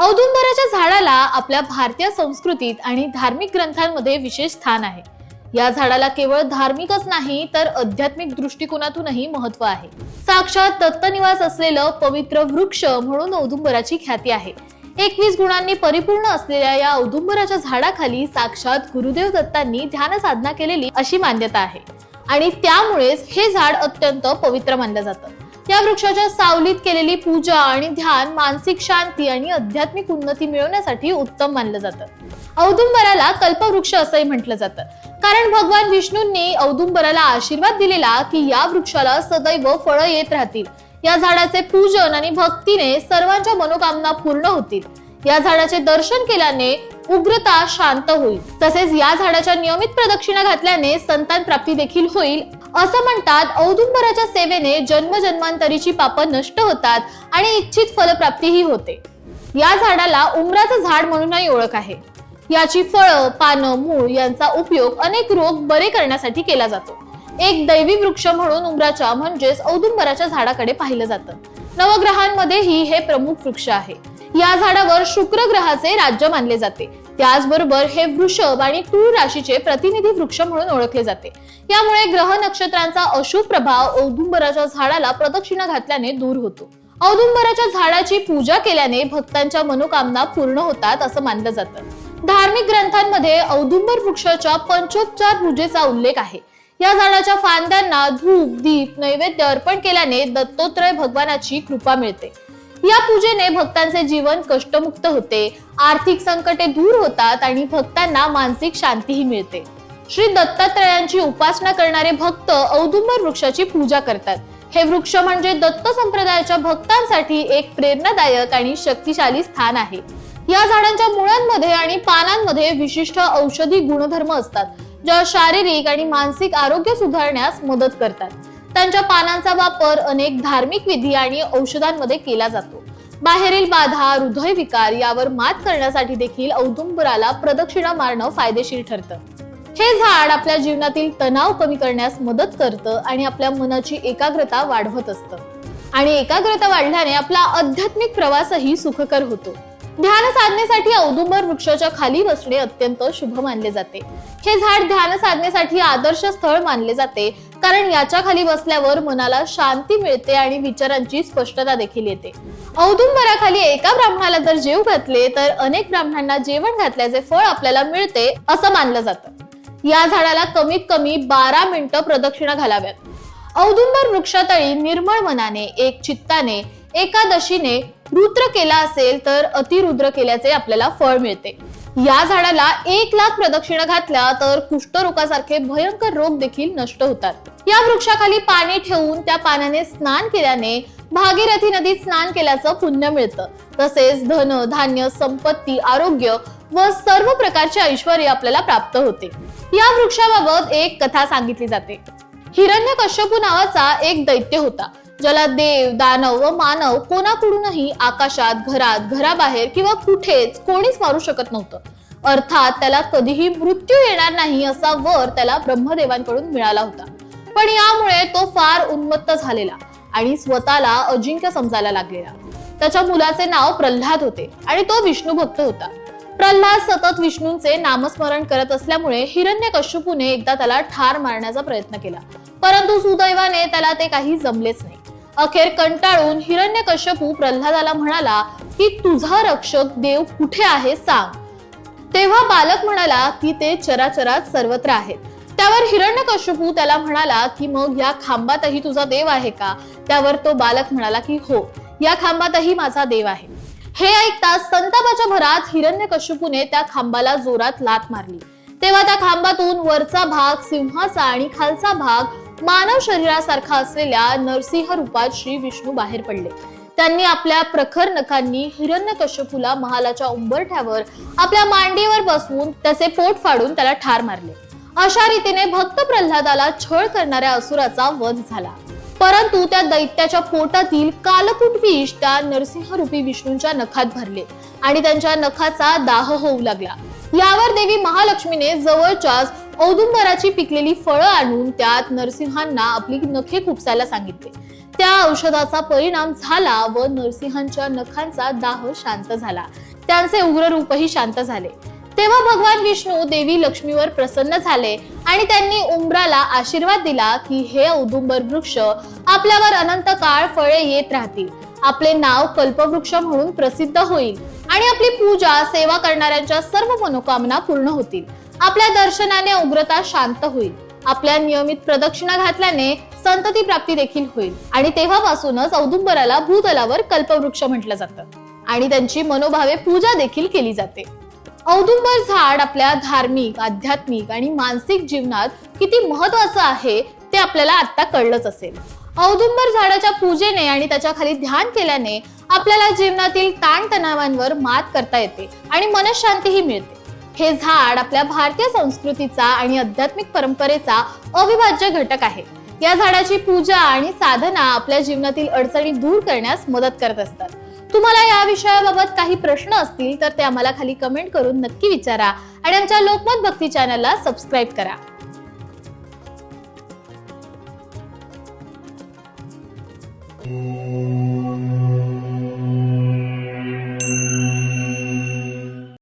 औदुंबराच्या झाडाला आपल्या भारतीय संस्कृतीत आणि धार्मिक ग्रंथांमध्ये विशेष स्थान आहे. या झाडाला केवळ धार्मिकच नाही तर आध्यात्मिक दृष्टिकोनातूनही महत्त्व आहे. साक्षात दत्तनिवास असलेलं पवित्र वृक्ष म्हणून औदुंबराची ख्याती आहे. एकवीस गुणांनी परिपूर्ण असलेल्या या औदुंबराच्या झाडाखाली साक्षात गुरुदेव दत्तांनी ध्यान साधना केलेली अशी मान्यता आहे. आणि त्यामुळेच हे झाड अत्यंत पवित्र मानलं जातं. या वृक्षाच्या सावलीत केलेली पूजा आणि ध्यान मानसिक शांती आणि आध्यात्मिक उन्नती मिळवण्यासाठी उत्तम मानलं जातं. औदुंबराला कल्पवृक्ष असंही म्हटलं जातं. कारण भगवान विष्णूंनी औदुंबराला आशीर्वाद दिलेला की या वृक्षाला सदैव फळं येत राहतील. या झाडाचे पूजन आणि भक्तीने सर्वांच्या मनोकामना पूर्ण होतील. या झाडाचे दर्शन केल्याने उग्रता शांत होईल. तसेच या झाडाच्या नियमित प्रदक्षिणा घातल्याने संतान प्राप्ती देखील होईल असं म्हणतात औदुंबराच्या सेवेने जन्मजन्मांतरीची पापं नष्ट होतात आणि इच्छित फलप्राप्तीही होते. या झाडाला उमराचं झाड म्हणूनही ओळख आहे. याची फळं पानं मूळ यांचा उपयोग अनेक रोग बरे करण्यासाठी केला जातो. एक दैवी वृक्ष म्हणून उमराच्या म्हणजेच औदुंबराच्या झाडाकडे पाहिलं जातं. नवग्रहांमध्येही हे प्रमुख वृक्ष आहे. या झाडावर शुक्र ग्रहाचे राज्य मानले जाते. त्याचबरोबर हे वृषभ आणि तूळ राशीचे प्रतिनिधी वृक्ष म्हणून ओळखले जाते. यामुळे ग्रह नक्षत्रांचा अशुभ प्रभाव औदुंबराच्या झाडाला प्रदक्षिणा घातल्याने दूर होतो. औदुंबराच्या झाडाची पूजा केल्याने भक्तांच्या मनोकामना पूर्ण होतात असं मानलं जातं. धार्मिक ग्रंथांमध्ये औदुंबर वृक्षाच्या पंचोपचार पूजेचा उल्लेख आहे. या झाडाच्या फांद्यांना धूप दीप नैवेद्य अर्पण केल्याने दत्तोत्रय भगवानाची कृपा मिळते. या पूजेने भक्तांचे जीवन कष्टमुक्त होते. आर्थिक संकटे दूर होतात आणि भक्तांना मानसिक शांतीही मिळते. श्री दत्तात्रयांची उपासना करणारे भक्त औदुंबर वृक्षाची पूजा करतात. हे वृक्ष म्हणजे दत्त संप्रदायाच्या भक्तांसाठी एक प्रेरणादायक आणि शक्तिशाली स्थान आहे. या झाडांच्या मुळांमध्ये आणि पानांमध्ये विशिष्ट औषधी गुणधर्म असतात ज्या शारीरिक आणि मानसिक आरोग्य सुधारण्यास मदत करतात. त्यांच्या पानांचा वापर अनेक धार्मिक विधी आणि औषधांमध्ये केला जातो. बाहेरील बाधा हृदयविकार यावर मात करण्यासाठी देखील औदुंबराला प्रदक्षिणा मारणं फायदेशीर ठरतं. हे झाड आपल्या जीवनातील तणाव कमी करण्यास मदत करतं आणि आपल्या मनाची एकाग्रता वाढवत असतं. आणि एकाग्रता वाढल्याने आपला आध्यात्मिक प्रवासही सुखकर होतो. ध्यान साधनेसाठी औदुंबर वृक्षाच्या खाली बसणे अत्यंत शुभ मानले जाते. हे झाड ध्यान साधनेसाठी आदर्श स्थळ मानले जाते कारण याच्या खाली बसल्यावर मनाला शांती मिळते आणि विचारांची स्पष्टता देखील येते. औदुंबराखाली एका ब्राह्मणाला जर जेव घातले तर अनेक ब्राह्मणांना जेवण घातल्याचे फळ आपल्याला मिळते असं मानलं जातं. या झाडाला कमीत कमी बारा मिनिटं प्रदक्षिणा घालाव्यात. औदुंबर वृक्षातळी निर्मळ मनाने एक चित्ताने एकादशीने रुद्र केला असेल तर अतिरुद्र केल्याचे आपल्याला फळ मिळते. या झाडाला एक लाख प्रदक्षिणा घातल्या तर कुष्ठरोगासारखे भयंकर रोग देखील नष्ट होतात. या वृक्षाखाली पाणी ठेवून त्या पाण्याने स्नान केल्याने भागीरथी नदीत स्नान केल्याचं पुण्य मिळतं. तसेच धन धान्य संपत्ती आरोग्य व सर्व प्रकारचे ऐश्वर आपल्याला प्राप्त होते. या वृक्षाबाबत एक कथा सांगितली जाते. हिरण्यकश्यपू नावाचा एक दैत्य होता. ज्याला देव दानव व मानव कोणाकडूनही आकाशात घरात घराबाहेर किंवा कुठेच कोणीच मारू शकत नव्हतं. अर्थात त्याला कधीही मृत्यू येणार नाही असा वर त्याला ब्रह्मदेवांकडून मिळाला होता. पण यामुळे तो फार उन्मत्त झालेला आणि स्वतःला अजिंक्य समजायला लागलेला. त्याच्या मुलाचे नाव प्रल्हाद होते आणि तो विष्णू भक्त होता. प्रल्हाद सतत विष्णूंचे नामस्मरण करत असल्यामुळे हिरण्यकश्यपूने एकदा त्याला ठार मारण्याचा प्रयत्न केला. परंतु सुदैवाने त्याला ते काही जमलेच नाही. अखेर कंटाळून हिरण्यकश्यपू प्रल्हादाला म्हणाला की तुझा रक्षक देव कुठे आहे सांग. तेव्हा बालक म्हणाला की ते चराचरात सर्वत्र आहेत. त्यावर हिरण्यकश्यपू त्याला म्हणाला की मग या खांबातही तुझा देव आहे का? त्यावर तो बालक म्हणाला की हो या खांबातही माझा देव आहे. हे ऐकताच संतापाच्या भरात हिरण्यकश्यपूने त्या खांबाला जोरात लात मारली. तेव्हा त्या खांबातून वरचा भाग सिंहाचा आणि खालचा भाग मानव शरीरासारखा असलेल्या नरसिंह रूपात श्री विष्णू बाहेर पडले. त्यांनी आपल्या प्रखर नखांनी हिरण्यकश्यपूला महालाच्या उंबरठ्यावर आपल्या मांडीवर बसवून त्याचे पोट फाडून त्याला ठार मारले. अशा रीतीने भक्त प्रल्हादाला छळ करणाऱ्या असुराचा वध झाला. परंतु त्या दैत्याच्या पोटातील कालकूट विष त्या नरसिंहरूपी विष्णूंच्या नखात भरले आणि त्यांच्या नखाचा दाह होऊ लागला. यावर देवी महालक्ष्मीने जवळच्याच औदुंबराची पिकलेली फळं आणून त्यात नरसिंहांना आपली नखे खुपसायला सांगितले. त्या औषधाचा परिणाम झाला व नरसिंहांच्या नखांचा दाह शांत झाला. त्यांचे उग्र रूपही शांत झाले. तेव्हा भगवान विष्णू देवी लक्ष्मीवर प्रसन्न झाले आणि त्यांनी उंबराला आशीर्वाद दिला की हे औदुंबर वृक्ष आपल्यावर अनंत काळ फळे येत राहतील. आपले नाव कल्पवृक्ष म्हणून प्रसिद्ध होईल आणि आपली पूजा सेवा करणाऱ्यांच्या सर्व मनोकामना पूर्ण होतील. आपल्या दर्शनाने उग्रता शांत होईल. आपल्या नियमित प्रदक्षिणा घातल्याने संतती प्राप्ती देखील होईल. आणि तेव्हापासूनच औदुंबराला भूतलावर कल्पवृक्ष म्हटलं जातं. आणि त्यांची मनोभावे पूजा देखील केली जाते. औदुंबर झाड आपल्या धार्मिक आध्यात्मिक आणि मानसिक जीवनात किती महत्वाचं आहे ते आपल्याला आता कळलंच असेल. औदुंबर झाडाच्या पूजेने आणि त्याच्याखाली ध्यान केल्याने आपल्याला जीवनातील ताणतणावांवर मात करता येते आणि मनशांतीही मिळते. हे झाड आपल्या भारतीय संस्कृतीचा आणि आध्यात्मिक परंपरेचा अविभाज्य घटक आहे. या झाडाची पूजा आणि साधना आपल्या जीवनातील अडचणी दूर करण्यास मदत करत असतात. तुम्हाला या विषयाबाबत काही प्रश्न असतील तर ते आम्हाला खाली कमेंट करून नक्की विचारा आणि आमच्या लोकमत भक्ती चॅनलला सबस्क्राईब करा. Thank